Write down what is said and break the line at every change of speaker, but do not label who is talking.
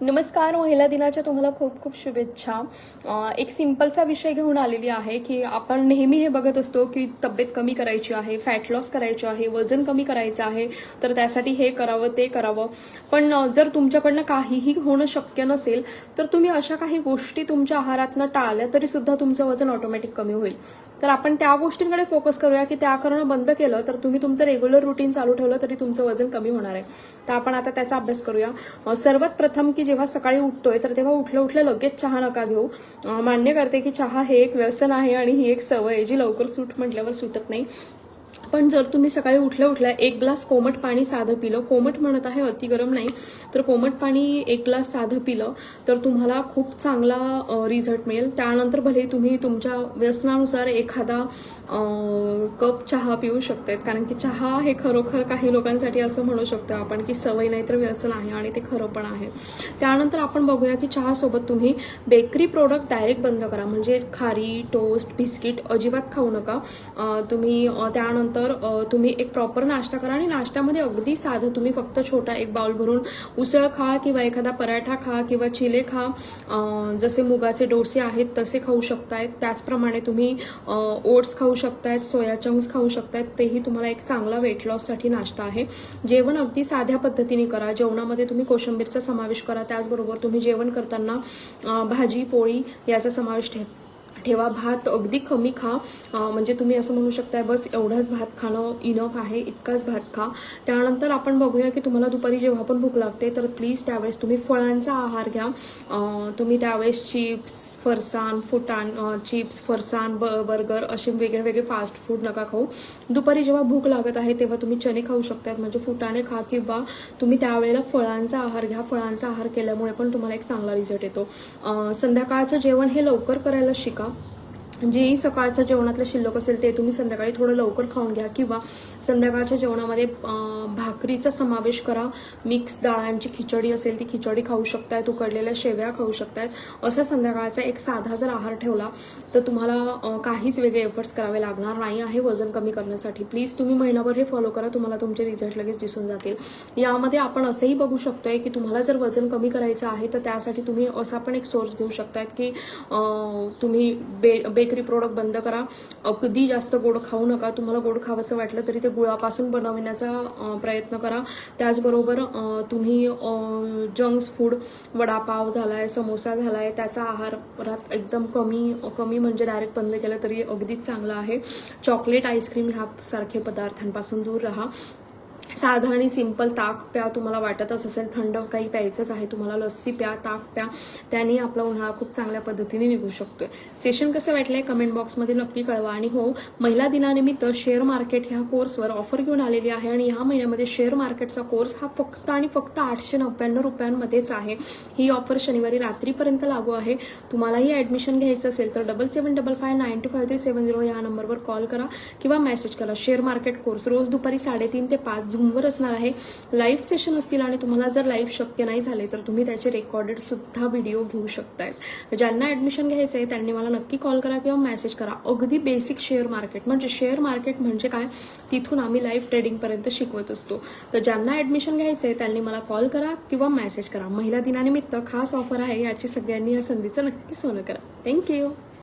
नमस्कार महिला दिनाच्या तुम्हाला खूप खूप शुभेच्छा. एक सिम्पलचा विषय घेऊन आलेली आहे की आपण नेहमी हे बघत असतो की तब्येत कमी करायची आहे फॅट लॉस करायची आहे वजन कमी करायचं आहे तर त्यासाठी हे करावं ते करावं. पण जर तुमच्याकडनं काहीही होणं शक्य नसेल तर तुम्ही अशा काही गोष्टी तुमच्या आहारातनं टाळल्या तरीसुद्धा तुमचं वजन ऑटोमॅटिक कमी होईल. तर आपण त्या गोष्टींकडे फोकस करूया की त्या करणं बंद केलं तर तुम्ही तुमचं रेग्युलर रुटीन चालू ठेवलं तरी तुमचं वजन कमी होणार आहे. तर आपण आता त्याचा अभ्यास करूया. सर्वात प्रथम की जेव्हा सकाळी उठतोय तर तेव्हा उठलं उठलं लगेच चहा नका घेऊ. मान्य करते की चहा हे एक व्यसन आहे आणि ही एक सवय आहे जी लवकर सूट म्हटल्यावर सुटत नाही. पण जर तुम्ही सकाळी उठल्या उठल्या एक ग्लास कोमट पाणी साधं पिलं कोमट म्हणत आहे अति गरम नाही तर कोमट पाणी एक ग्लास साधं पिलं तर तुम्हाला खूप चांगला रिझल्ट मिळेल. त्यानंतर भले तुम्ही तुमच्या व्यसनानुसार एखादा कप चहा पिऊ शकतात कारण की चहा हे खरोखर काही लोकांसाठी असं म्हणू शकतो आपण की सवय नाही तर व्यसन आहे आणि ते खरं पण आहे. त्यानंतर आपण बघूया की चहासोबत तुम्ही बेकरी प्रोडक्ट डायरेक्ट बंद करा. म्हणजे खारी टोस्ट बिस्किट अजिबात खाऊ नका. तुम्ही त्यानंतर त्यानंतर तुम्ही एक प्रॉपर नाश्ता करा आणि नाश्त्यामध्ये अगदी साधं तुम्ही फक्त छोटा एक बाउल भरून उसळ खा किंवा एखादा पराठा खा किंवा चिले खा. जसे मुगाचे डोसे आहेत तसे खाऊ शकतायत. त्याचप्रमाणे तुम्ही ओट्स खाऊ शकतायत सोया चंक्स खाऊ शकतायत. तेही तुम्हाला एक चांगला वेट लॉससाठी नाश्ता आहे. जेवण अगदी साध्या पद्धतीने करा. जेवणामध्ये तुम्ही कोशिंबीरचा समावेश करा. त्याचबरोबर तुम्ही जेवण करताना भाजी पोळी याचा समावेश ठेवा. ठेवा भात अगदी कमी खा. म्हणजे तुम्ही असं म्हणू शकताय बस एवढाच भात खाणं इनफ आहे इतकाच भात खा. त्यानंतर आपण बघूया की तुम्हाला दुपारी जेव्हा पण भूक लागते तर प्लीज त्यावेळेस तुम्ही फळांचा आहार घ्या. तुम्ही त्यावेळेस चिप्स फरसाण फुटाण चिप्स फरसाण ब बर्गर असे वेगळे वेगळे फास्ट फूड नका खाऊ. दुपारी जेव्हा भूक लागत आहे तेव्हा तुम्ही चणे खाऊ शकतात म्हणजे फुटाणे खा किंवा तुम्ही त्यावेळेला फळांचा आहार घ्या. फळांचा आहार केल्यामुळे पण तुम्हाला एक चांगला रिझल्ट येतो. संध्याकाळचं जेवण हे लवकर करायला शिका. जेही सकाळच्या जेवणातलं शिल्लक असेल ते तुम्ही संध्याकाळी थोडं लवकर खाऊन घ्या किंवा संध्याकाळच्या जेवणामध्ये भाकरीचा समावेश करा. मिक्स डाळांची खिचडी असेल ती खिचडी खाऊ शकतायत उकडलेल्या शेव्या खाऊ शकतायत असा संध्याकाळचा एक साधा जर आहार ठेवला तर तुम्हाला काहीच वेगळे एफर्ट्स करावे लागणार नाही आहे वजन कमी करण्यासाठी. प्लीज तुम्ही महिनाभर हे फॉलो करा तुम्हाला तुमचे रिझल्ट लगेच दिसून जातील. यामध्ये आपण असंही बघू शकतोय की तुम्हाला जर वजन कमी करायचं आहे तर त्यासाठी तुम्ही असा पण एक सोर्स घेऊ शकतायत की तुम्ही बे बेकरी प्रोडक्ट बंद करा. अगदी जास्त गोड खाऊ नका. तुम्हाला गोड खावंसं वाटलं तरी ते गुळापासून बनवण्याचा प्रयत्न करा. त्याचबरोबर तुम्ही जंक्स फूड वडापाव झाला आहे समोसा झाला आहे त्याचा आहारात एकदम कमी कमी म्हणजे डायरेक्ट बंद केलं तरी अगदीच चांगलं आहे. चॉकलेट आईस्क्रीम ह्या सारखे पदार्थांपासून दूर राहा. साधं आणि सिंपल ताक प्या तुम्हाला वाटतच असेल थंड काही प्यायचंच आहे तुम्हाला लस्सी प्या ताक प्या त्याने आपला उन्हाळा खूप चांगल्या पद्धतीने निघू शकतो सेशन कसं वाटलंय कमेंट बॉक्समध्ये नक्की कळवा. आणि हो महिला दिनानिमित्त शेअर मार्केट ह्या कोर्सवर ऑफर घेऊन आलेली आहे. आणि ह्या महिन्यामध्ये शेअर मार्केटचा कोर्स हा फक्त आणि फक्त आठशे नव्याण्णव रुपयांमध्येच आहे. ही ऑफर शनिवारी रात्रीपर्यंत लागू आहे. तुम्हालाही ऍडमिशन घ्यायचं असेल तर double seven double five nine two five three seven zero या नंबरवर कॉल करा किंवा मेसेज करा. शेअर मार्केट कोर्स रोज दुपारी साडेतीन ते पाच झुम झूमवर असणार आहे. लाईव्ह सेशन असतील आणि तुम्हाला जर लाईव्ह शक्य नाही झाले तर तुम्ही त्याचे रेकॉर्डेडसुद्धा व्हिडिओ घेऊ शकतायत. ज्यांना ॲडमिशन घ्यायचं आहे त्यांनी मला नक्की कॉल करा किंवा मेसेज करा. अगदी बेसिक शेअर मार्केट म्हणजे शेअर मार्केट म्हणजे काय? तिथून आम्ही लाईव्ह ट्रेडिंगपर्यंत शिकवत असतो. तर ज्यांना ॲडमिशन घ्यायचं आहे त्यांनी मला कॉल करा किंवा मेसेज करा. महिला दिनानिमित्त खास ऑफर आहे याची सगळ्यांनी या संधीचं नक्की सोनं करा. थँक्यू